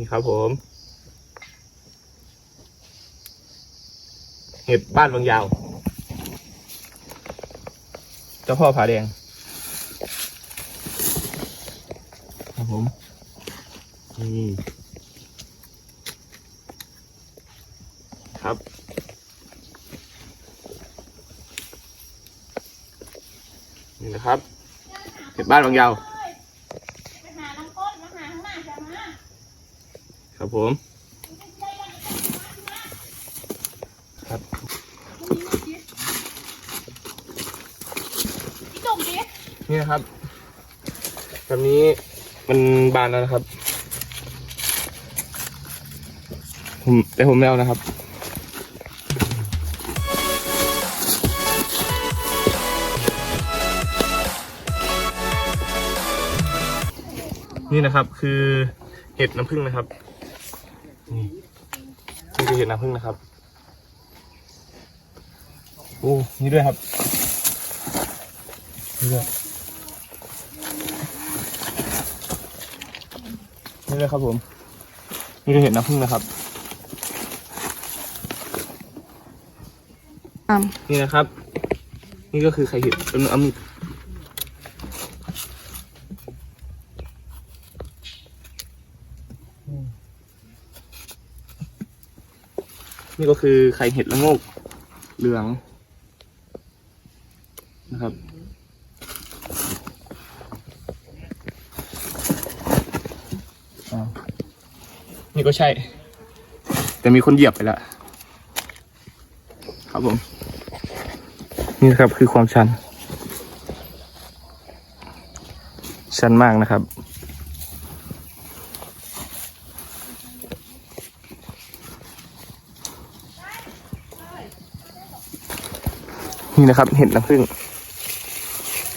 ี่ครับผม เห็ดบ้านบางยาว เจ้าพ่อผาแดง ครับผม นี่ ครับนี่นะครับเห็ดบ้านบางยาว ไปหาน้ำก้นมาหาข้างหน้าจะมา ครับผม ครับจมดินี่นะครับแบบนี้มันบานแล้วนะครับ ผมแต่ผมไม่เอานะครับนี่นะครับคือเห็ดน้ำผึ้งนะครับ นี่นี่คือเห็ดน้ำผึ้งนะครับโอ้นี่ด้วยครับนี่ด้วยนี่เลยครับผม นี่คือเห็ดน้ำผึ้งนะครับอ่านี่นะครับ นี่ก็คือไข่เห็ดเป็นอามิ นี่ก็คือไข่เห็ดละงกเหลืองนะครับ นี่ก็ใช่ แต่มีคนเหยียบไปแล้วครับผม นี่นะครับคือความชัน ชันมากนะครับ นี่นะครับ เห็ดน้ำผึ้ง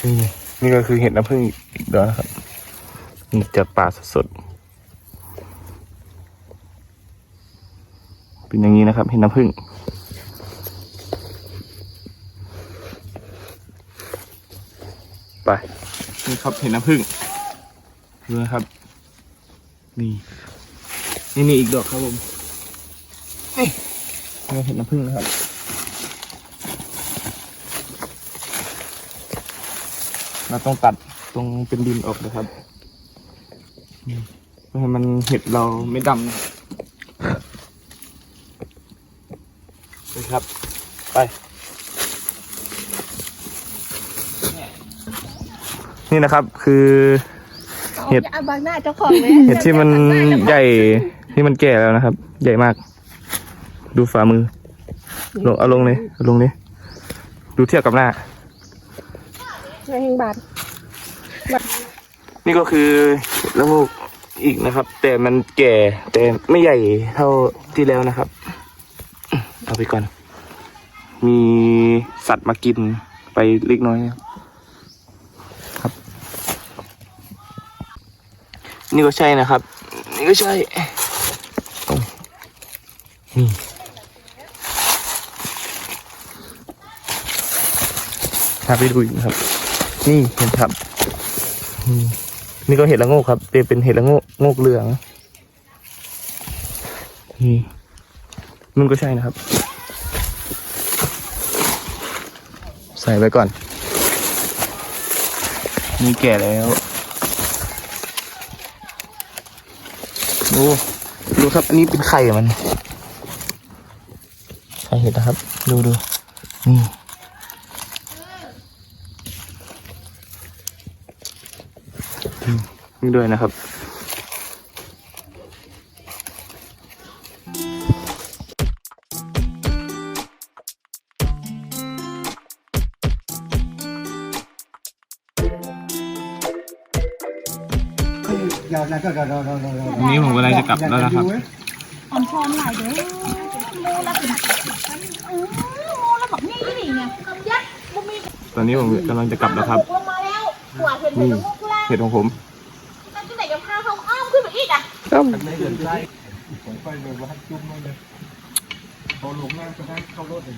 นี่นี่ก็คือเห็ดน้ำผึ้งอีกเดี๋ยวนะครับนี่จากป่าสดๆเป็นอย่างนี้นะครับ เห็ดน้ำผึ้งไปนี่ครับเห็นน้ำผึ้งดูนะครับ นี่นี่นี่อีกดอกครับผมนี่เราเห็นน้ำผึ้งนะครับ เราต้องตัดตรงเป็นดินออกนะครับนี่เพื่อให้มันเห็ดเราไม่ดำนะครับ ไป นี่นะครับคือเห็ดอาบางหน้าเจ้าของเลยเห็ดที่มันใหญ่ที่มันแก่แล้วนะครับ ใหญ่มาก ดูฝ่ามือลงเอาลงเลยเอาลงเลยดูเทียบกับหน้า ในแห่งบาทนี่ก็คือละโงกอีกนะครับ แต่มันแก่แต่ไม่ใหญ่เท่าที่แล้วนะครับ เอาไปก่อน มีสัตว์มากินไปเล็กน้อยครับ นี่ก็ใช่นะครับ นี่ก็ใช่นี่พาไปดูอีกนะครับ นี่เห็นครับ นี่ก็เห็ดละโงกครับเป็นเห็ดละโงกโงกเหลืองนี่นุ่นก็ใช่นะครับ ใส่ไว้ก่อน นี่แก่แล้วโอ้ดูครับ อันนี้เป็นไข่มันไข่เห็ดนะครับ ดูดูนี่ นี่ด้วยนะครับ วันนี้ผมกำลังจะกลับแล้วนะครับ อ่อนช้อนหลายเด้อโมละเป็นอือโมละแบบนี้นี่เนี่ยคำยัดบ่มีตอนนี้ผมกำลังจะกลับแล้วครับ ลงมาแล้วหัวเห็นเห็นลูกแรกเห็ดของผม มผมไปเลยว่าจุ่มเลยพอลงมาก็ได้เข้ารถเลย